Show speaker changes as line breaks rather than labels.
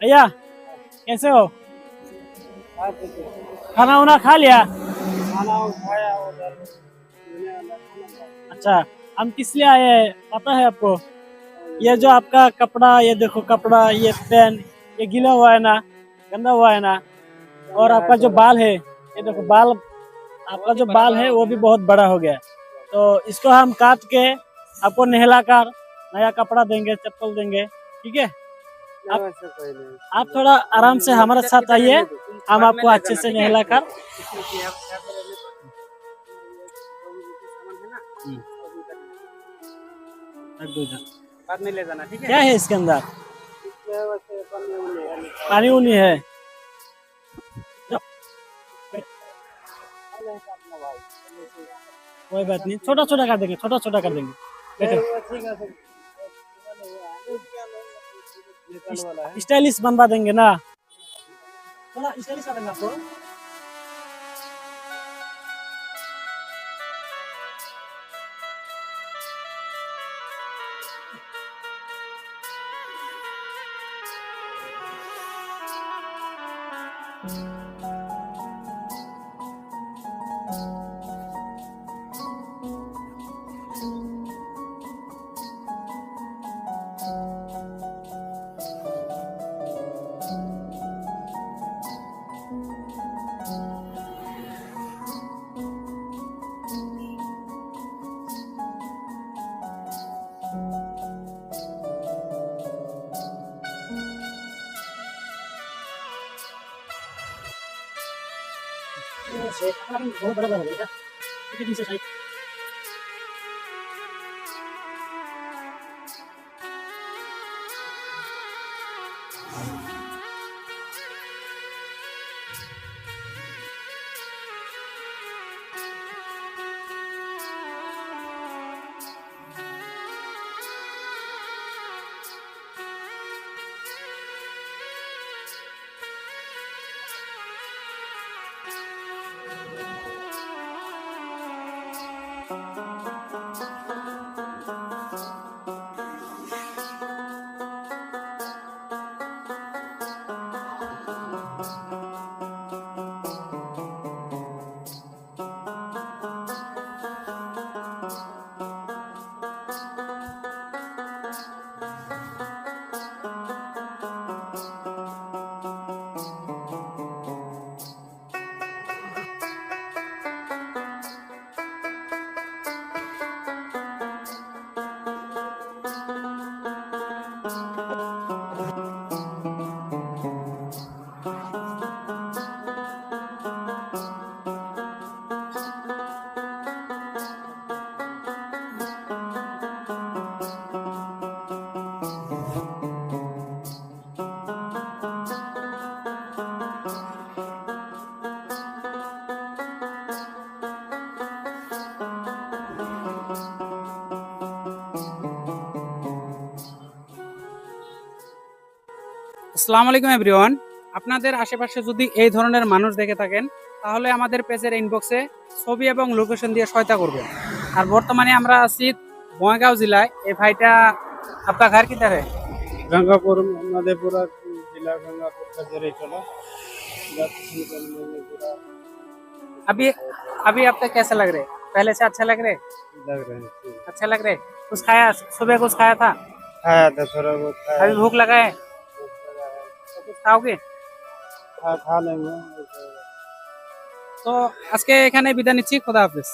भैया कैसे हो? खाना उना खा लिया? अच्छा हम किस लिए आए हैं? पता है आपको? ये जो आपका कपड़ा, ये देखो कपड़ा, ये पेन, ये गीला हुआ है ना, गंदा हुआ है ना? और आपका जो बाल है, ये देखो बाल, आपका जो बाल है, वो भी बहुत बड़ा हो गया तो इसको हम काट के आपको नहलाकर नया कपड़ा देंगे, चप्पल देंगे, ठीक है? आप आप थोड़ा आराम से हमारे साथ आइए। हम आपको अच्छे से नहलाकर रख दो इधर।
बाद में ले जाना ठीक है
क्या है इसके अंदर? पानी उनी है। कोई बात नहीं छोटा छोटा कर देंगे छोटा छोटा कर देंगे। बैठो स्टाइलिश बनवा देंगे ना। बहुत बड़ा बना देगा ठीक है नीचे Bye.
আসসালামু আলাইকুম এভরিওয়ান আপনাদের আশেপাশে যদি এই ধরনের মানুষ দেখে থাকেন তাহলে আমাদের পেজের ইনবক্সে ছবি এবং লোকেশন দিয়ে সহায়তা করবেন আর বর্তমানে আমরা আছি বঙ্গাইগাঁও জেলায় এই ভাইটা আপনার ঘর কিধার है
गंगापुर मधेपुरा जिला गंगापुर का जरिए चला पूरा
अभी अभी अब तक कैसे लग रहे पहले से अच्छा लग रहे
लग रहे हैं ठीक।
अच्छा लग रहे कुछ खाया सुबह कुछ खाया था
खाया था थोड़ा बहुत खाया
अभी भूख लगा है খাওকে
খা খা নেব
তো আজকে এখানে বিদায় নিচ্ছি খোদা হাফেজ